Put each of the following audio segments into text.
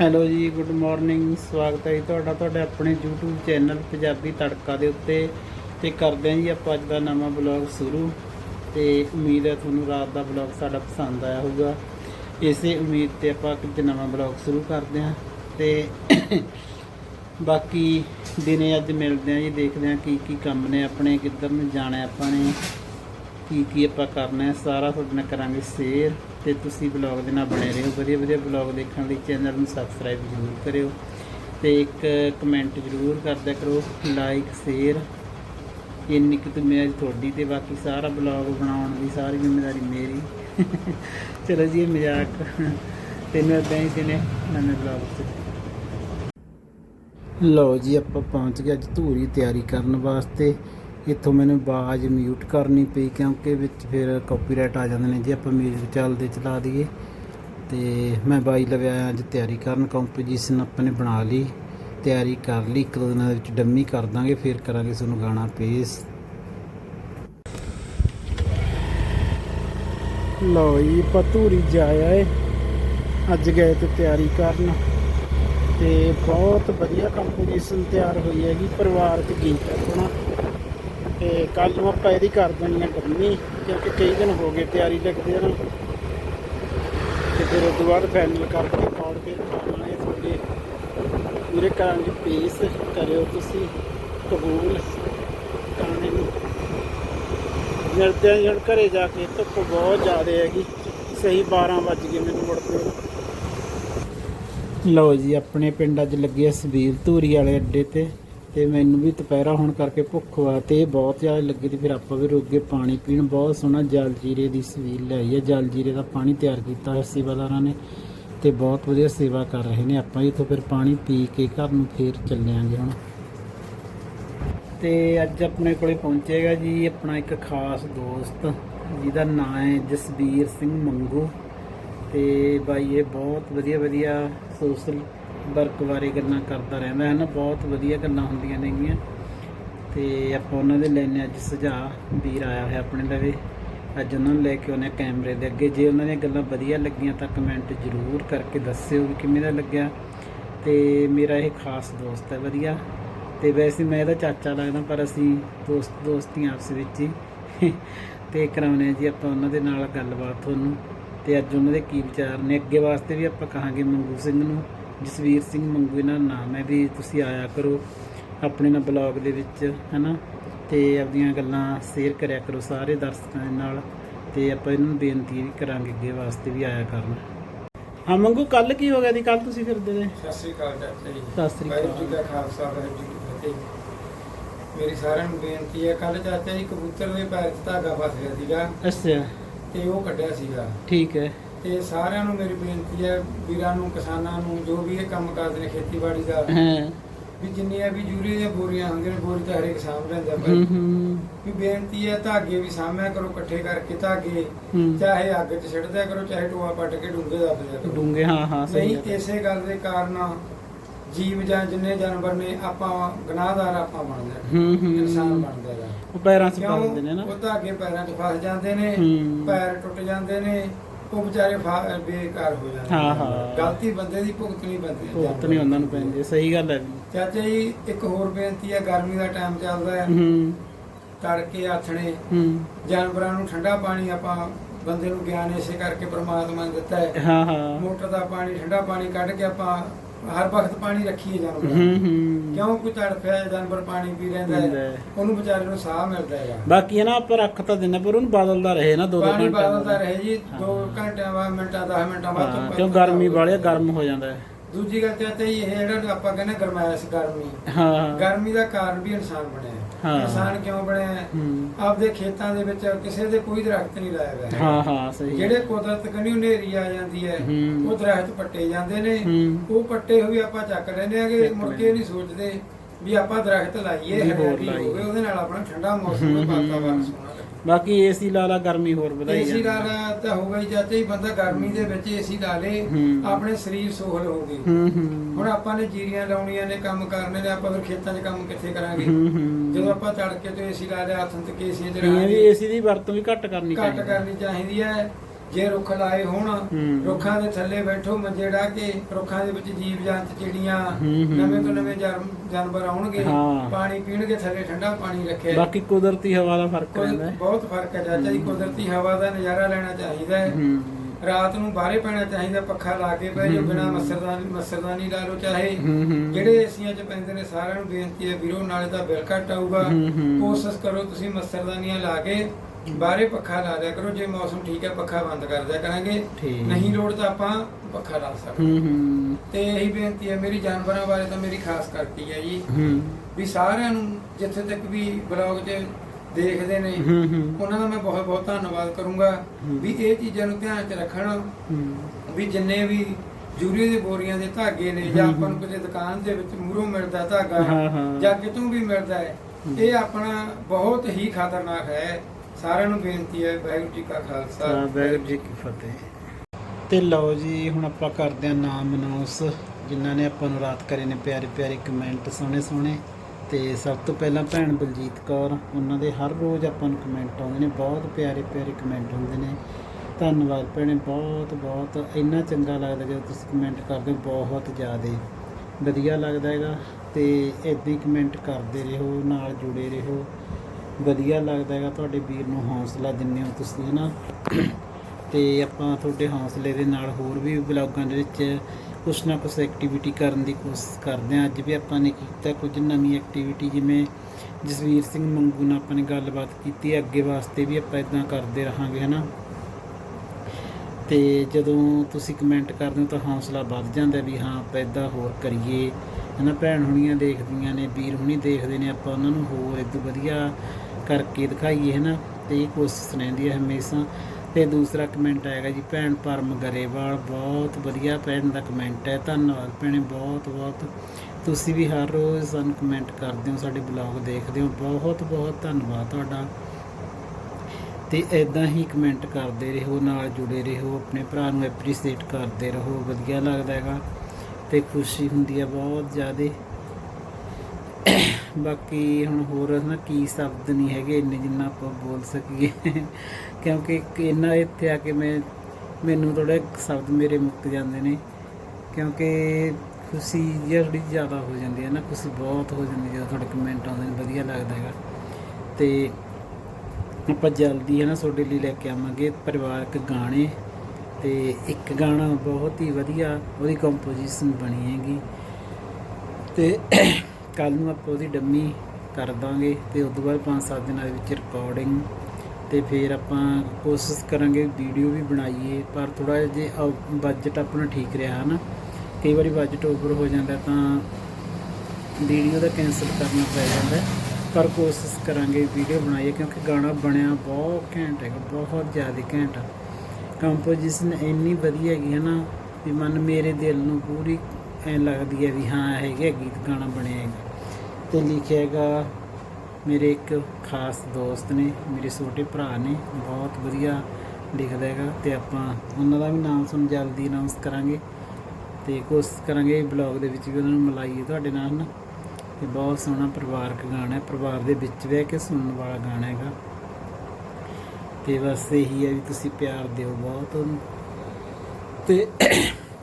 Hello ਜੀ good morning ਸਵਾਗਤ ਹੈ ਜੀ ਤੁਹਾਡਾ, ਤੁਹਾਡੇ ਆਪਣੇ YouTube ਚੈਨਲ ਪੰਜਾਬੀ ਤੜਕਾ ਦੇ ਉੱਤੇ। ਤੇ ਕਰਦੇ ਹਾਂ ਜੀ ਆਪਾਂ ਅੱਜ ਦਾ ਨਵਾਂ ਬਲੌਗ ਸ਼ੁਰੂ। ਤੇ ਉਮੀਦ ਹੈ ਤੁਹਾਨੂੰ ਰਾਤ ਦਾ ਬਲੌਗ ਸਾਡਾ ਪਸੰਦ ਆਇਆ ਹੋਊਗਾ। ਇਸੇ ਉਮੀਦ ਤੇ ਆਪਾਂ ਅੱਜ ਨਵਾਂ ਬਲੌਗ ਸ਼ੁਰੂ ਕਰਦੇ ਹਾਂ। ਤੇ ਬਾਕੀ ਦਿਨੇ ਅੱਜ ਮਿਲਦੇ ਹਾਂ ਜੀ, ਦੇਖਦੇ ਹਾਂ ਕੀ ਕੀ ਕੰਮ ਨੇ ਆਪਣੇ, ਕਿੱਧਰ ਨੂੰ ਜਾਣਾ ਆਪਾਂ ਨੇ। ਕੀ ਕੀ ਆਪਾਂ ਕਰਨਾ ਹੈ, ਸਾਰਾ ਤੁਹਾਡੇ ਨਾਲ ਕਰਾਂਗੇ ਸ਼ੇਅਰ ਤੇ ਤੁਸੀਂ ਬਲੌਗ ਦੇ ਨਾਲ ਬਣੇ ਰਹੋ। ਵਧੀਆ ਵਧੀਆ ਬਲੌਗ ਦੇਖਣ ਲਈ ਚੈਨਲ ਨੂੰ ਸਬਸਕ੍ਰਾਈਬ ਜ਼ਰੂਰ ਕਰਿਓ ਤੇ ਇੱਕ ਕਮੈਂਟ ਜ਼ਰੂਰ ਕਰਦਿਆ ਕਰੋ ਲਾਈਕ ਸ਼ੇਅਰ ਇੰਨੀ ਕੁ ਤੇ ਮੇਰੀ ਤੁਹਾਡੀ ਤੇ ਬਾਕੀ ਸਾਰਾ ਬਲੌਗ ਬਣਾਉਣ ਦੀ ਸਾਰੀ ਜ਼ਿੰਮੇਵਾਰੀ ਮੇਰੀ। ਚਲੋ ਜੀ, ਇਹ ਮਜ਼ਾਕ। ਤੇ ਮੈਂ ਹਾਂ ਜੀ ਨੇ ਨਵੇਂ ਬਲੌਗ 'ਚ। ਲਓ ਜੀ, ਆਪਾਂ ਪਹੁੰਚ ਗਏ ਅੱਜ ਧੂਰੀ ਤਿਆਰੀ ਕਰਨ ਵਾਸਤੇ। ਇੱਥੋਂ ਮੈਨੂੰ ਆਵਾਜ਼ ਮਿਊਟ ਕਰਨੀ ਪਈ ਕਿਉਂਕਿ ਵਿੱਚ ਫਿਰ ਕਾਪੀਰਾਈਟ ਆ ਜਾਂਦੇ ਨੇ ਜੇ, ਆਪਾਂ ਮਿਊਜ਼ਿਕ ਚੱਲਦੇ ਚਲਾ ਦਈਏ। ਤੇ ਮੈਂ ਬਾਈ ਲਵਿਆ ਅੱਜ ਤਿਆਰੀ ਕਰਨ ਕੰਪੋਜੀਸ਼ਨ ਆਪਾਂ ਨੇ ਬਣਾ ਲਈ, ਤਿਆਰੀ ਕਰ ਲਈ, ਇੱਕ ਦੋ ਦਿਨਾਂ ਦੇ ਵਿੱਚ ਡੰਮੀ ਕਰ ਦਾਂਗੇ, ਫਿਰ ਕਰਾਂਗੇ ਤੁਹਾਨੂੰ ਗਾਣਾ ਪੇਸ਼। ਲਓ ਜੀ ਪਤੂਰੀ ਜਾਇਆ ਏ। ਅੱਜ ਗਏ ਤੇ ਤਿਆਰੀ ਕਰਨ। ਤੇ ਬਹੁਤ ਵਧੀਆ ਕੰਪੋਜੀਸ਼ਨ ਤਿਆਰ ਹੋਈ ਹੈਗੀ, ਪਰਿਵਾਰਕ ਗੀਤ ਹੈ ਤੇ ਕੱਲ ਨੂੰ ਆਪਾਂ ਇਹਦੀ ਕਰ ਦੇਣੀ ਹੈ ਡੰਮੀ ਕਿਉਂਕਿ ਕਈ ਦਿਨ ਹੋ ਗਏ ਤਿਆਰੀ ਲੱਗਦੇ ਹਨ ਤੇ ਫਿਰ ਉਸ ਤੋਂ ਬਾਅਦ ਫਾਈਨਲ ਕਰਕੇ ਰਿਕਾਰਡ ਕੇ ਪਾਵਾਂਗੇ ਤੁਹਾਡੇ ਪੂਰੇ ਕਰਾਂਗੇ ਪੇਸ ਕਰਿਓ ਤੁਸੀਂ, ਕਬੂਲ ਗਾਣੇ ਨੂੰ। ਮਿਲਦੇ ਹਾਂ ਹੁਣ ਘਰੇ ਜਾ ਕੇ, ਧੁੱਪ ਬਹੁਤ ਜ਼ਿਆਦਾ ਹੈਗੀ। ਸਹੀ 12 ਵੱਜ ਗਏ ਮੈਨੂੰ ਮੁੜਦੇ ਲਓ ਜੀ, ਆਪਣੇ ਪਿੰਡ ਅੱਜ ਲੱਗੇ ਆ ਸਬੀਲ ਧੂਰੀ ਵਾਲੇ ਅੱਡੇ ਤੇ। ਤੇ ਮੈਨੂੰ ਵੀ ਦੁਪਹਿਰਾ ਹੋਣ ਕਰਕੇ ਭੁੱਖ ਵਾ ਤੇ ਬਹੁਤ ਜ਼ਿਆਦਾ ਲੱਗੀ ਤੇ ਫਿਰ ਆਪਾਂ ਵੀ ਰੁਕ ਗਏ, ਪਾਣੀ ਪੀਣ। ਬਹੁਤ ਸੋਹਣਾ ਜਲ ਜੀਰੇ ਦੀ ਸਬੀਲ ਲਈ ਹੈ। ਜਲ ਜੀਰੇ ਦਾ ਪਾਣੀ ਤਿਆਰ ਕੀਤਾ ਹੈ ਸੇਵਾਦਾਰਾਂ ਨੇ ਤੇ ਬਹੁਤ ਵਧੀਆ ਸੇਵਾ ਕਰ ਰਹੇ ਨੇ। ਆਪਾਂ ਇਥੋਂ ਫਿਰ ਪਾਣੀ ਪੀ ਕੇ ਘਰ ਨੂੰ ਫੇਰ ਚੱਲਿਆਂਗੇ ਹੁਣ। ਤੇ ਅੱਜ ਆਪਣੇ ਕੋਲੇ ਪਹੁੰਚੇਗਾ ਜੀ ਆਪਣਾ ਇੱਕ ਖਾਸ ਦੋਸਤ, ਜਿਹਦਾ ਨਾਮ ਹੈ ਜਸਬੀਰ ਸਿੰਘ ਮੰਗੂ। ਤੇ ਬਾਈ, ਇਹ ਬਹੁਤ ਵਧੀਆ ਵਧੀਆ ਸੋਸ਼ਲ ਵਰਕ ਬਾਰੇ ਗੱਲਾਂ ਕਰਦਾ ਰਹਿੰਦਾ ਹੈ ਨਾ, ਬਹੁਤ ਵਧੀਆ ਗੱਲਾਂ ਹੁੰਦੀਆਂ ਨੇਗੀਆਂ। ਤੇ ਆਪਾਂ ਉਹਨਾਂ ਦੇ ਲੈਣੇ ਅੱਜ ਸੁਝਾਅ। ਵੀਰ ਆਇਆ ਹੋਇਆ ਆਪਣੇ ਲਵੇ। ਅੱਜ ਉਹਨਾਂ ਨੂੰ ਲੈ ਕੇ ਉਹਨੇ ਕੈਮਰੇ ਦੇ ਅੱਗੇ। ਜੇ ਉਹਨਾਂ ਦੀਆਂ ਗੱਲਾਂ ਵਧੀਆ ਲੱਗੀਆਂ ਤਾਂ ਕਮੈਂਟ ਜ਼ਰੂਰ ਕਰਕੇ ਦੱਸਿਓ ਵੀ ਕਿਵੇਂ ਦਾ ਲੱਗਿਆ। ਤੇ ਮੇਰਾ ਇਹ ਖਾਸ ਦੋਸਤ ਹੈ ਵਧੀਆ। ਤੇ ਵੈਸੇ ਮੈਂ ਇਹਦਾ ਚਾਚਾ ਲੱਗਦਾ, ਪਰ ਅਸੀਂ ਦੋਸਤ, ਦੋਸਤੀ ਆਪਸ ਵਿੱਚ ਹੀ। ਤੇ ਕਰਾਉਨੇ ਆ ਜੀ ਆਪਾਂ ਉਹਨਾਂ ਦੇ ਨਾਲ ਗੱਲਬਾਤ ਤੁਹਾਨੂੰ। ਤੇ ਅੱਜ ਉਹਨਾਂ ਦੇ ਕੀ ਵਿਚਾਰ ਨੇ? ਅੱਗੇ ਵਾਸਤੇ ਵੀ ਆਪਾਂ ਕਹਾਂਗੇ ਮੰਗੂ ਸਿੰਘ ਨੂੰ। ਜਸਵੀਰ ਸਿੰਘ ਮੰਗੂ ਇਹਨਾਂ ਦਾ ਨਾਮ ਹੈ ਵੀ ਤੁਸੀਂ ਆਇਆ ਕਰੋ ਆਪਣੇ ਨਾਲ ਬਲੌਗ ਦੇ ਵਿੱਚ ਹਨਾ? ਤੇ ਆਪਦੀਆਂ ਗੱਲਾਂ ਸ਼ੇਅਰ ਕਰਿਆ ਕਰੋ ਸਾਰੇ ਦਰਸ਼ਕਾਂ ਦੇ ਨਾਲ ਤੇ ਆਪਾਂ ਇਹਨਾਂ ਨੂੰ ਬੇਨਤੀ ਵੀ ਕਰਾਂਗੇ ਅੱਗੇ ਵਾਸਤੇ ਵੀ ਆਇਆ ਕਰਨ। ਹਾਂ ਮੰਗੂ ਕੱਲ ਕੀ ਹੋ ਗਿਆ ਦੀ ਕੱਲ ਤੁਸੀਂ ਫਿਰਦੇ ਨੇ ਸਤਿ ਸ੍ਰੀ ਅਕਾਲ ਜੀ। ਸਤਿ ਸ੍ਰੀ ਵਾਹਿਗੁਰੂ ਜੀ ਅਕਾਲ। ਕਾ ਖਾਲਸਾ ਵਾਹਿਗੁਰੂ ਜੀ ਕੀ ਫਤਿਹ। ਮੇਰੀ ਸਾਰਿਆਂ ਨੂੰ ਬੇਨਤੀ ਹੈ ਕੱਲ ਚਾਚਾ ਜੀ ਕਬੂਤਰ ਦੇ ਪੈਰ 'ਚ ਧਾਗਾ ਫਸ ਗਿਆ ਸੀਗਾ ਅੱਛਾ। ਤੇ ਉਹ ਕੱਢਿਆ ਸੀਗਾ। ਠੀਕ ਹੈ। ਤੇ ਸਾਰਿਆਂ ਨੂੰ ਮੇਰੀ ਬੇਨਤੀ ਹੈ ਵੀਰਾਂ ਨੂੰ ਕਿਸਾਨਾਂ ਨੂੰ ਜੋ ਵੀ ਇਹ ਕੰਮ ਕਰਦੇ ਨੇ ਖੇਤੀਬਾੜੀ ਦਾ ਹਾਂ। ਵੀ ਜਿੰਨੀਆਂ ਵੀ ਯੂਰੀਆ ਦੀਆਂ ਬੋਰੀਆਂ ਹੁੰਦੀਆਂ ਨੇ ਬੋਰੀ ਤਾਂ ਹਰੇਕ ਸਾਂਭ ਲੈਂਦਾ ਹੂੰ ਵੀ ਬੇਨਤੀ ਹੈ ਧਾਗੇ ਵੀ ਸਾਂਭਿਆ ਕਰੋ ਇਕੱਠੇ ਕਰਕੇ ਧਾਗੇ ਚਾਹੇ ਅੱਗ 'ਚ ਛੱਡ ਦਿਆ ਕਰੋ ਚਾਹੇ ਟੋਆ ਪੱਟ ਕੇ ਡੂੰਘੇ ਦੱਬ ਦਿਆ ਕਰੋ। ਡੂੰਗੇ ਹਾਂ ਹਾਂ ਸਹੀ ਨਹੀਂ ਹੈ। ਇਸੇ ਗੱਲ ਦੇ ਕਾਰਨ ਜੀਵ ਜਾਂ ਜਿੰਨੇ ਜਾਨਵਰ ਨੇ ਆਪਾਂ ਗੁਨਾਹਦਾਰ ਆਪਾਂ ਬਣਦੇ ਹਾਂ। ਹੂੰ ਹੂੰ। ਇਨਸਾਨ ਬਣਦਾ ਹੈ ਉਹ ਪੈਰਾਂ 'ਚ ਪਾ ਦਿੰਦੇ ਨੇ ਨਾ। ਉਹ ਧਾਗੇ ਪੈਰਾਂ 'ਚ ਫਸ ਜਾਂਦੇ ਨੇ ਹੂੰ। ਪੈਰ ਟੁੱਟ ਜਾਂਦੇ ਨੇ ਉਹ ਵਿਚਾਰੇ ਫਾ- ਬੇਕਾਰ ਹੋ ਜਾਂਦੇ ਹਾਂ। ਹਾਂ। ਗਲਤੀ ਬੰਦੇ ਦੀ ਭੁਗਤਣੀ ਬੰਦੇ ਭੁਗਤ ਨਹੀਂ ਉਹਨਾਂ ਨੂੰ ਪੈਂਦੀ ਸਹੀ ਗੱਲ ਹੈ ਜੀ। ਚਾਚਾ ਜੀ ਇੱਕ ਹੋਰ ਬੇਨਤੀ ਹੈ ਗਰਮੀ ਦਾ ਟਾਈਮ ਚੱਲਦਾ ਹੈ। ਹੂੰ। ਤੜਕੇ ਆਥਣੇ। ਹੂੰ। ਜਾਨਵਰਾਂ ਨੂੰ ਠੰਡਾ ਪਾਣੀ ਆਪਾਂ ਬੰਦੇ ਨੂੰ ਗਿਆਨ ਇਸੇ ਕਰਕੇ ਪ੍ਰਮਾਤਮਾ ਨੇ ਦਿੱਤਾ ਹੈ। ਹਾਂ ਹਾਂ। ਮੋਟਰ ਦਾ ਪਾਣੀ ਠੰਡਾ ਪਾਣੀ ਕੱਢ ਕੇ ਆਪਾਂ ਹਰ ਵਕਤ ਪਾਣੀ ਰੱਖੀਏ ਜਾਨਵਰਾਂ ਹੂੰ ਹੂੰ। ਕਿਉਂ? ਕੋਈ ਤੜਫਿਆ ਜਾਨਵਰ ਪਾਣੀ ਪੀ ਲੈਂਦਾ ਪੀਂਦਾ ਹੈ। ਹੈ। ਉਹਨੂੰ ਵਿਚਾਰੇ ਨੂੰ ਸਾਹ ਮਿਲਦਾ ਹੈਗਾ। ਬਾਕੀ ਹੈ ਨਾ ਆਪਾਂ ਰੱਖ ਤਾਂ ਦਿੰਦੇ ਪਰ ਉਹਨੂੰ ਬਦਲਦਾ ਰਹੇ ਨਾ ਦੋ ਦੋ ਪਾਣੀ ਘੰਟੇ ਬਦਲਦਾ ਰਹੇ ਜੀ 2 ਘੰਟਿਆਂ ਬਾਅਦ ਮਿੰਟਾਂ 10 ਮਿੰਟਾਂ ਬਾਅਦ ਹਾਂ ਧੁੱਪ ਕਿਉਂ ਗਰਮੀ ਹੋ ਵਾਲੇ ਹੈ। ਗਰਮ ਹੋ ਜਾਂਦਾ ਹੈ। ਦੂਜੀ ਗੱਲ ਚਾਹਤੇ ਇਹ ਜਿਹੜਾ ਆਪਾਂ ਕਹਿੰਦੇ ਗਰਮੈਸ਼ ਗਰਮੀ ਹਾਂ ਗਰਮੀ ਦਾ ਕਾਰਨ ਵੀ ਇਨਸਾਨ ਬਣਿਆ। ਇਨਸਾਨ ਕਿਉਂ ਬਣਿਆ ਆਪਦੇ ਖੇਤਾਂ ਦੇ ਵਿੱਚ ਕਿਸੇ ਦੇ ਕੋਈ ਦਰਖਤ ਨਹੀਂ ਲਾਇਆ ਹੋਇਆ ਹੈ। ਹਾਂ ਹਾਂ ਸਹੀ ਜਿਹੜੇ ਕੁਦਰਤ ਕਨੀ ਹਨੇਰੀ ਆ ਜਾਂਦੀ ਹੈ। ਉਹ ਦਰਖਤ ਪੱਟੇ ਜਾਂਦੇ ਨੇ ਉਹ ਪੱਟੇ ਹੋਏ ਆਪਾਂ ਚੱਕ ਲੈਂਦੇ ਆਗੇ ਮੁੜ। ਕੇ ਨਹੀਂ ਸੋਚਦੇ ਵੀ ਆਪਾਂ ਦਰਖਤ ਲਾਈਏ ਹਰਿਆਲੀ। ਹੋਵੇ ਉਹਦੇ ਨਾਲ ਆਪਣਾ ਠੰਡਾ ਮੌਸਮ ਤੇ ਵਾਤਾਵਰਨ ਹੂੰ। ਸੋਹਣਾ ਬਾਕੀ ਏਸੀ ਲਾ ਲਾ ਗਰਮੀ ਹੋਰ ਵਧਾਈ ਏਸੀ ਜਾਂਦੀ ਲਾ ਹੈ। ਲਾ ਤਾਂ ਹੋ ਗਈ ਚਾਚਾ ਜੀ ਬੰਦਾ ਗਰਮੀ ਦੇ ਵਿੱਚ ਏਸੀ ਲਾ ਲੇ ਹੂੰ। ਆਪਣੇ ਸਰੀਰ ਸੋਹਲ ਹੋ ਗਏ। ਹੂੰ ਹੁਣ ਹੂੰ ਆਪਾਂ ਨੇ ਜੀਰੀਆਂ ਲਾਉਣੀਆਂ ਨੇ ਕੰਮ ਕਰਨੇ ਨੇ ਆਪਾਂ ਫਿਰ ਖੇਤਾਂ 'ਚ ਕੰਮ ਕਿੱਥੇ ਕਰਾਂਗੇ? ਹੂੰ ਹੂੰ। ਜਦੋਂ ਆਪਾਂ ਤੜਕੇ ਤੋਂ ਏਸੀ ਲਾ ਲਿਆ ਹੱਥਾਂ 'ਚ ਇਹ ਵੀ ਰਹਾਂਗੇ ਏਸੀ ਦੀ ਵਰਤੋਂ ਵੀ ਘੱਟ ਕਰਨੀ ਘੱਟ ਚਾਹੀਦੀ ਹੈ। ਕਰਨੀ ਚਾਹੀਦੀ ਹੈ। ਜੇ ਰੁੱਖ ਲਾਏ ਹੋਣ। ਰੁੱਖਾਂ ਦੇ ਥੱਲੇ ਬੈਠੋ ਢਾ ਕੇ ਰੁੱਖਾਂ ਦੇ ਵਿੱਚ ਜੀਵ ਜੰਤ ਚਿੜੀਆਂ। ਨਵੇਂ ਤੋਂ ਨਵੇਂ ਜਾਨਵਰ ਆਉਣਗੇ। ਪਾਣੀ ਪੀਣਗੇ ਥੱਲੇ ਠੰਡਾ ਪਾਣੀ ਰੱਖਿਆ ਬਾਕੀ ਕੁਦਰਤੀ ਹਵਾ ਦਾ ਫ਼ਰਕ ਹੈ ਬਹੁਤ ਫ਼ਰਕ ਹੈ ਚਾਚਾ ਜੀ ਕੁਦਰਤੀ ਹਵਾ ਦਾ ਨਜ਼ਾਰਾ ਲੈਣਾ ਚਾਹੀਦਾ ਹੈ ਰਾਤ ਨੂੰ ਬਾਹਰੇ ਪੈਣਾ ਚਾਹੀਦਾ ਪੱਖਾ ਲਾ ਕੇ ਪਏ ਜੋ ਬਿਨਾ ਹੂੰ। ਮੱਛਰਦਾਨੀ ਮੱਛਰਦਾਨੀ ਲਾ ਲਓ ਚਾਹੇ। ਜਿਹੜੇ ਏਸੀਆਂ 'ਚ ਪੈਂਦੇ ਨੇ ਸਾਰਿਆਂ ਨੂੰ ਬੇਨਤੀ ਹੈ ਵੀਰੋ ਨਾਲੇ ਤਾਂ ਬਿੱਲ ਘੱਟ ਆਊਗਾ। ਕੋਸ਼ਿਸ਼ ਕਰੋ ਤੁਸੀਂ ਮੱਛਰਦਾਨੀਆਂ ਲਾ ਕੇ ਬਾਹਰੇ ਪੱਖਾ ਲਾ ਲਿਆ ਕਰੋ ਜੇ ਮੌਸਮ ਠੀਕ ਹੈ ਪੱਖਾ ਬੰਦ ਕਰ ਦਿਆ ਕਰਾਂਗੇ। ਨਹੀਂ ਲੋੜ ਤਾਂ ਆਪਾਂ ਪੱਖਾ ਲਾ ਸਕਦੇ ਹੂੰ ਹੂੰ ਤੇ ਇਹੀ ਬੇਨਤੀ ਹੈ ਮੇਰੀ ਜਾਨਵਰਾਂ ਬਾਰੇ ਤਾਂ ਮੇਰੀ ਖਾਸ ਕਰਤੀ ਹੈ ਜੀ ਹੂੰ ਵੀ ਸਾਰਿਆਂ ਨੂੰ ਜਿੱਥੇ ਤੱਕ ਵੀ ਬਲੌਗ 'ਚ ਦੇਖਦੇ ਨੇ ਉਹਨਾਂ ਦਾ ਮੈਂ ਬਹੁਤ ਬਹੁਤ ਧੰਨਵਾਦ ਕਰੂੰਗਾ। ਵੀ ਇਹ ਚੀਜ਼ਾਂ ਨੂੰ ਧਿਆਨ 'ਚ ਰੱਖਣ ਵੀ ਜਿੰਨੇ ਵੀ ਜੂਰੀਏ ਦੇ ਬੋਰੀਆਂ ਦੇ ਧਾਗੇ ਨੇ ਜਾਂ ਆਪਾਂ ਨੂੰ। ਕਿਸੇ ਦੁਕਾਨ ਦੇ ਵਿੱਚ ਮੂਹਰੋਂ ਮਿਲਦਾ ਧਾਗਾ। ਜਾਂ ਕਿਤੋਂ ਵੀ ਮਿਲਦਾ ਹੂੰ। ਇਹ ਆਪਣਾ ਬਹੁਤ ਹੀ ਖਤਰਨਾਕ ਹੈ ਸਾਰਿਆਂ ਨੂੰ ਬੇਨਤੀ ਹੈ ਵਾਹਿਗੁਰੂ ਜੀ ਕਾ ਖਾਲਸਾ ਵਾਹਿਗੁਰੂ ਜੀ ਕੀ ਫਤਿਹ। ਤੇ ਲਓ ਜੀ ਹੁਣ ਆਪਾਂ ਕਰਦੇ ਹਾਂ ਨਾਮ ਅਨਾਉਂਸ ਜਿਨ੍ਹਾਂ ਨੇ ਆਪਾਂ ਨੂੰ ਰਾਤ ਕਰੇ ਨੇ ਪਿਆਰੇ ਪਿਆਰੇ ਕਮੈਂਟ ਸੋਹਣੇ ਸੋਹਣੇ। ਤੇ ਸਭ ਤੋਂ ਪਹਿਲਾਂ ਭੈਣ ਬਲਜੀਤ ਕੌਰ ਉਹਨਾਂ ਦੇ ਹਰ ਰੋਜ਼ ਆਪਾਂ ਨੂੰ ਕਮੈਂਟ ਆਉਂਦੇ ਨੇ ਬਹੁਤ ਪਿਆਰੇ ਪਿਆਰੇ ਕਮੈਂਟ ਹੁੰਦੇ ਨੇ। ਧੰਨਵਾਦ ਭੈਣੇ ਬਹੁਤ ਬਹੁਤ ਇੰਨਾ ਚੰਗਾ ਲੱਗਦਾ ਜਦੋਂ ਤੁਸੀਂ ਕਮੈਂਟ ਕਰਦੇ ਹੋ ਬਹੁਤ ਜ਼ਿਆਦਾ। ਵਧੀਆ ਲੱਗਦਾ ਹੈਗਾ ਤੇ ਇਦਾਂ ਹੀ ਕਮੈਂਟ ਕਰਦੇ ਰਹੋ ਨਾਲ ਜੁੜੇ ਰਹੋ। ਵਧੀਆ ਲੱਗਦਾ ਹੈਗਾ ਤੁਹਾਡੇ ਵੀਰ ਨੂੰ ਹੌਸਲਾ ਦਿੰਦੇ ਹੋ ਤੁਸੀਂ, ਹਨਾ? ਤੇ ਆਪਾਂ ਤੁਹਾਡੇ ਹੌਸਲੇ ਦੇ ਨਾਲ ਹੋਰ ਵੀ ਵਲੌਗਾਂ ਦੇ ਵਿੱਚ ਕੁਛ ਨਾ ਕੁਛ ਐਕਟੀਵਿਟੀ ਕਰਨ ਦੀ ਕੋਸ਼ਿਸ਼ ਕਰਦੇ ਹਾਂ। ਅੱਜ ਵੀ ਆਪਾਂ ਨੇ ਕੀਤਾ ਕੁਝ ਨਵੀਂ ਐਕਟੀਵਿਟੀ ਜਿਵੇਂ ਜਸਵੀਰ ਸਿੰਘ ਮੰਗੂ ਨਾਲ ਆਪਾਂ ਨੇ ਗੱਲਬਾਤ ਕੀਤੀ। ਅੱਗੇ ਵਾਸਤੇ ਵੀ ਆਪਾਂ ਇਦਾਂ ਕਰਦੇ ਰਹਾਂਗੇ, ਹਨਾ? ਤੇ ਜਦੋਂ ਤੁਸੀਂ ਕਮੈਂਟ ਕਰਦੇ ਹੋ ਤਾਂ ਹੌਸਲਾ ਵੱਧ ਜਾਂਦਾ ਵੀ ਹਾਂ, ਆਪਾਂ ਇਦਾਂ ਹੋਰ ਕਰੀਏ, ਹਨਾ? ਭੈਣ ਹੁਣੀਆਂ ਦੇਖਦੀਆਂ ਨੇ, ਵੀਰ ਹੁਣੀ ਦੇਖਦੇ ਨੇ, ਆਪਾਂ ਉਹਨਾਂ ਨੂੰ ਹੋਰ ਇਦੋਂ ਵਧੀਆ ਕਰਕੇ ਦਿਖਾਈਏ, ਹਨਾ? ਤੇ ਇਹ ਕੋਸ਼ਿਸ਼ ਰਹਿੰਦੀ ਹੈ ਹਮੇਸ਼ਾ। ਤੇ ਦੂਸਰਾ ਕਮੈਂਟ ਆਏਗਾ ਜੀ, ਭੈਣ ਪਰਮ ਗਰੇਵਾਲ, ਬਹੁਤ ਵਧੀਆ ਭੈਣ ਦਾ ਕਮੈਂਟ ਹੈ। ਧੰਨਵਾਦ ਭੈਣੇ, ਬਹੁਤ ਬਹੁਤ। ਤੁਸੀਂ ਵੀ ਹਰ ਰੋਜ਼ ਸਾਨੂੰ ਕਮੈਂਟ ਕਰਦੇ ਹੋ, ਸਾਡੇ ਬਲੌਗ ਦੇਖਦੇ ਹੋ। ਬਹੁਤ ਬਹੁਤ ਧੰਨਵਾਦ ਤੁਹਾਡਾ। ਤੇ ਐਦਾਂ ਹੀ ਕਮੈਂਟ ਕਰਦੇ ਰਹੋ, ਨਾਲ ਜੁੜੇ ਰਹੋ, ਆਪਣੇ ਭਰਾ ਨੂੰ ਐਪਰੀਸ਼ੀਏਟ ਕਰਦੇ ਰਹੋ। ਵਧੀਆ ਲੱਗਦਾ ਹੈਗਾ ਤੇ ਖੁਸ਼ੀ ਹੁੰਦੀ ਹੈ ਬਹੁਤ ਜ਼ਿਆਦਾ। ਬਾਕੀ ਹੁਣ ਹੋਰ ਨਾ ਕੀ ਸ਼ਬਦ ਨਹੀਂ ਹੈਗੇ, ਇੰਨੇ ਜਿੰਨਾ ਆਪਾਂ ਬੋਲ ਸਕੀਏ। ਕਿਉਂਕਿ ਇੱਕ ਇੰਨਾ ਇੱਥੇ ਆ ਕੇ ਮੈਂ, ਮੈਨੂੰ ਥੋੜੇ ਸ਼ਬਦ ਮੇਰੇ ਮੁੱਕ ਜਾਂਦੇ ਨੇ। ਕਿਉਂਕਿ ਖੁਸ਼ੀ ਜਿਹੜੀ ਜ਼ਿਆਦਾ ਹੋ ਜਾਂਦੀ ਹੈ ਨਾ, ਖੁਸ਼ੀ ਬਹੁਤ ਹੋ ਜਾਂਦੀ ਜਦੋਂ ਤੁਹਾਡੇ ਕਮੈਂਟ ਆਉਂਦੇ ਨੇ, ਵਧੀਆ ਲੱਗਦਾ ਹੈਗਾ। ਤੇ ਆਪਾਂ ਜਲਦੀ ਹੈ ਨਾ ਤੁਹਾਡੇ ਲਈ ਲੈ ਕੇ ਆਵਾਂਗੇ ਪਰਿਵਾਰਕ ਗਾਣੇ। ਤੇ ਇੱਕ ਗਾਣਾ ਬਹੁਤ ਹੀ ਵਧੀਆ, ਉਹਦੀ ਕੰਪੋਜੀਸ਼ਨ ਬਣੀ ਹੈਗੀ। ਤੇ ਕੱਲ ਨੂੰ ਆਪਾਂ ਉਹਦੀ ਡੰਮੀ ਕਰ ਦਾਂਗੇ ਤੇ ਉਸ ਤੋਂ ਬਾਅਦ 5-7 ਦਿਨਾਂ ਦੇ ਵਿੱਚ ਰਿਕਾਰਡਿੰਗ ਤੇ ਫਿਰ ਆਪਾਂ ਕੋਸ਼ਿਸ਼ ਕਰਾਂਗੇ ਵੀਡੀਓ ਵੀ ਬਣਾਈਏ, ਪਰ ਥੋੜਾ ਜੇ ਬਜਟ ਆਪਣਾ ਠੀਕ ਰਿਹਾ ਨਾ ਕਈ ਵਾਰੀ ਬਜਟ ਓਵਰ ਹੋ ਜਾਂਦਾ ਤਾਂ ਵੀਡੀਓ ਦਾ ਕੈਂਸਲ ਕਰਨਾ ਪੈ ਜਾਂਦਾ। ਪਰ ਕੋਸ਼ਿਸ਼ ਕਰਾਂਗੇ ਵੀਡੀਓ ਬਣਾਈਏ, ਕਿਉਂਕਿ ਗਾਣਾ ਬਣਿਆ ਬਹੁਤ ਘੈਂਟ ਹੈਗਾ, ਬਹੁਤ ਜ਼ਿਆਦਾ ਘੈਂਟ ਕੰਪੋਜੀਸ਼ਨ ਇੰਨੀ ਵਧੀਆ ਹੈਗੀ ਹੈ ਨਾ ਵੀ ਮਨ ਮੇਰੇ ਦਿਲ ਨੂੰ ਪੂਰੀ ਐ ਲੱਗਦੀ ਹੈ ਵੀ ਹਾਂ, ਇਹ ਹੈਗਾ ਗੀਤ ਗਾਣਾ ਬਣਿਆ ਹੈਗਾ। ਤੇ ਲਿਖਿਆ ਹੈਗਾ, ਮੇਰੇ ਇੱਕ ਖਾਸ ਦੋਸਤ ਨੇ, ਮੇਰੇ ਛੋਟੇ ਭਰਾ ਨੇ, ਬਹੁਤ ਵਧੀਆ ਲਿਖਦਾ ਹੈਗਾ। ਤੇ ਆਪਾਂ ਉਹਨਾਂ ਦਾ ਵੀ ਨਾਮ ਸੁਣ ਜਲਦੀ ਅਨਾਉਂਸ ਕਰਾਂਗੇ। ਤੇ ਕੋਸ਼ਿਸ਼ ਕਰਾਂਗੇ ਬਲੌਗ ਦੇ ਵਿੱਚ ਵੀ ਉਹਨਾਂ ਨੂੰ ਮਿਲਾਈਏ ਤੁਹਾਡੇ ਨਾਲ ਨਾ। ਤੇ ਬਹੁਤ ਸੋਹਣਾ ਪਰਿਵਾਰਕ ਗਾਣਾ ਹੈ। ਪਰਿਵਾਰ ਦੇ ਵਿੱਚ ਬਹਿ ਕੇ ਸੁਣਨ ਵਾਲਾ ਗਾਣਾ ਹੈਗਾ। ਤੇ ਬਸ ਇਹੀ ਹੈ ਵੀ ਤੁਸੀਂ ਪਿਆਰ ਦਿਓ ਬਹੁਤ ਉਹਨੂੰ। ਤੇ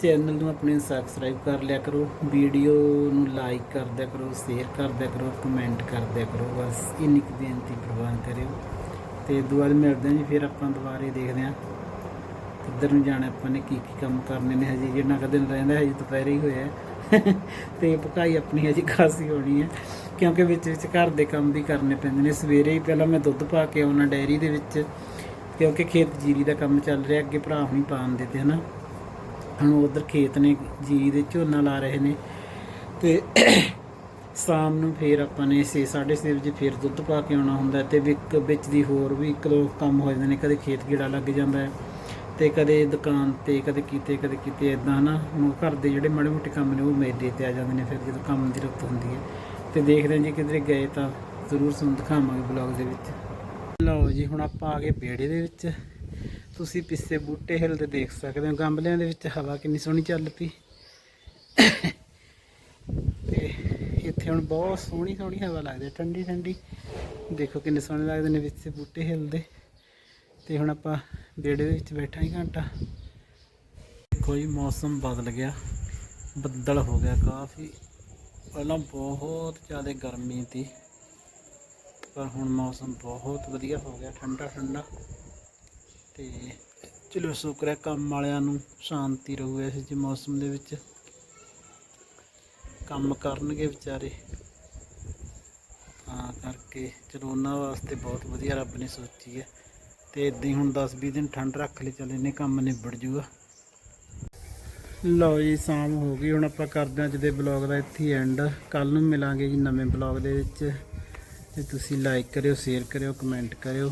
ਚੈਨਲ ਨੂੰ ਆਪਣੇ ਸਬਸਕ੍ਰਾਈਬ ਕਰ ਲਿਆ ਕਰੋ ਵੀਡੀਓ ਨੂੰ ਲਾਈਕ ਕਰ ਦਿਆ ਕਰੋ ਸ਼ੇਅਰ ਕਰ ਦਿਆ ਕਰੋ ਕਮੈਂਟ ਕਰ ਦਿਆ ਕਰੋ, ਬਸ ਇੰਨੀ ਕੁ ਬੇਨਤੀ ਪ੍ਰਵਾਨ ਕਰਿਓ। ਤੇ ਦੁਬਾਰਾ ਮਿਲਦੇ ਹਾਂ ਜੀ, ਫਿਰ ਆਪਾਂ ਦੁਬਾਰੇ ਦੇਖਦੇ ਹਾਂ ਕਿੱਧਰ ਨੂੰ ਜਾਣਾ, ਆਪਾਂ ਨੇ ਕੀ ਕੀ ਕੰਮ ਕਰਨੇ ਨੇ। ਹਜੇ ਜਿੰਨਾ ਕੁ ਦਿਨ ਰਹਿੰਦਾ, ਹਜੇ ਦੁਪਹਿਰੇ ਹੀ ਹੋਇਆ। ਹੈ। ਤੇ ਪਕਾਈ ਆਪਣੀ ਹਜੇ ਖਾਸੀ ਹੋਣੀ ਹੈ, ਕਿਉਂਕਿ ਵਿੱਚ ਵਿੱਚ ਘਰ ਦੇ ਕੰਮ ਵੀ ਕਰਨੇ ਪੈਂਦੇ ਨੇ। ਸਵੇਰੇ ਹੀ ਪਹਿਲਾਂ ਮੈਂ ਦੁੱਧ ਪਾ ਕੇ ਆਉਣਾ ਡੈਰੀ ਦੇ ਵਿੱਚ, ਕਿਉਂਕਿ ਖੇਤ ਜੀਰੀ ਦਾ ਕੰਮ ਚੱਲ ਰਿਹਾ, ਅੱਗੇ ਭਰਾ ਹੁਣੀ ਪਾਣ ਦੇ ਤੇ ਹਨਾ। ਹੁਣ ਉਧਰ ਖੇਤ ਨੇ ਜੀ ਦੇ ਝੋਨਾ ਲਾ ਰਹੇ ਨੇ ਤੇ ਸ਼ਾਮ ਨੂੰ ਫੇਰ ਆਪਾਂ ਨੇ 6:30 ਵਜੇ ਫੇਰ ਦੁੱਧ ਪਾ ਕੇ ਆਉਣਾ ਹੁੰਦਾ ਹੈ ਤੇ ਵਿੱਚ ਵਿੱਚ ਦੀ ਹੋਰ ਵੀ ਇੱਕ ਦੋ ਕੰਮ ਹੋ ਜਾਂਦੇ ਨੇ, ਕਦੇ ਖੇਤ ਗੇੜਾ ਲੱਗ ਜਾਂਦਾ ਹੈ ਤੇ ਕਦੇ ਦੁਕਾਨ ਤੇ, ਕਦੇ ਕੀਤੇ, ਕਦੇ ਕਿਤੇ ਇਦਾਂ ਨਾ ਹੁਣ ਘਰ ਦੇ ਜਿਹੜੇ ਮਾੜੇ ਮੋਟੇ ਕੰਮ ਨੇ ਉਹ ਮੇਲੇ ਤੇ ਆ ਜਾਂਦੇ ਨੇ ਫਿਰ ਜਦੋਂ ਕੰਮ ਦੀ ਰੁੱਤ ਹੁੰਦੀ ਹੈ। ਤੇ ਦੇਖਦੇ ਹਾਂ ਜੀ ਕਿਧਰੇ ਗਏ ਤਾਂ ਜ਼ਰੂਰ ਤੁਹਾਨੂੰ ਦਿਖਾਵਾਂਗੇ ਬਲੌਗ ਦੇ ਵਿੱਚ। ਲਓ ਜੀ, ਹੁਣ ਆਪਾਂ ਆ ਗਏ ਵਿਹੜੇ ਦੇ ਵਿੱਚ। ਤੁਸੀਂ ਪਿੱਛੇ ਬੂਟੇ ਹਿਲਦੇ ਦੇਖ ਸਕਦੇ ਹੋ, ਗਮਲਿਆਂ ਦੇ ਵਿੱਚ ਹਵਾ ਕਿੰਨੀ ਸੋਹਣੀ ਚੱਲ ਪਈ ਤੇ ਇੱਥੇ ਹੁਣ ਬਹੁਤ ਸੋਹਣੀ ਸੋਹਣੀ ਹਵਾ ਲੱਗਦੀ, ਠੰਡੀ ਠੰਡੀ। ਦੇਖੋ ਕਿੰਨੇ ਸੋਹਣੇ ਲੱਗਦੇ ਨੇ ਵਿੱਚ ਬੂਟੇ ਹਿਲਦੇ। ਤੇ ਹੁਣ ਆਪਾਂ ਵਿਹੜੇ ਦੇ ਵਿੱਚ ਬੈਠਾ ਹੀ ਘੰਟਾ। ਦੇਖੋ ਜੀ, ਮੌਸਮ ਬਦਲ ਗਿਆ, ਬੱਦਲ ਹੋ ਗਿਆ ਕਾਫੀ। ਪਹਿਲਾਂ ਬਹੁਤ ਜ਼ਿਆਦਾ ਗਰਮੀ ਸੀ, ਪਰ ਹੁਣ ਮੌਸਮ ਬਹੁਤ ਵਧੀਆ ਹੋ ਗਿਆ, ਠੰਡਾ ਠੰਡਾ। ਤੇ ਚਲੋ ਸ਼ੁਕਰ ਹੈ ਕੰਮ ਵਾਲਿਆਂ ਨੂੰ ਸ਼ਾਂਤੀ ਰਹੂ ਇਸ ਜਿਹੇ ਮੌਸਮ ਦੇ ਵਿੱਚ। ਕੰਮ ਕਰਨਗੇ ਵਿਚਾਰੇ। ਤਾਂ ਕਰਕੇ ਚਲੋ ਉਹਨਾਂ ਵਾਸਤੇ ਬਹੁਤ ਵਧੀਆ ਰੱਬ ਨੇ ਸੋਚੀ ਹੈ। ਤੇ ਇਦਾਂ ਹੀ ਹੁਣ 10-20 ਦਿਨ ਠੰਡ ਰੱਖ ਲਈ, ਚੱਲ ਇਹਨੇ ਕੰਮ ਨਿਬੜ ਜੂਗਾ। ਲਓ ਜੀ, ਸ਼ਾਮ ਹੋ ਗਈ। ਹੁਣ ਆਪਾਂ ਕਰਦੇ ਹਾਂ ਅੱਜ ਦੇ ਬਲੌਗ ਦਾ ਇੱਥੇ ਐਂਡ ਕੱਲ ਨੂੰ ਮਿਲਾਂਗੇ ਜੀ ਨਵੇਂ ਬਲੌਗ ਦੇ ਵਿੱਚ। ਤੇ ਤੁਸੀਂ ਲਾਈਕ ਕਰਿਓ ਸ਼ੇਅਰ ਕਰਿਓ ਕਮੈਂਟ ਕਰਿਓ।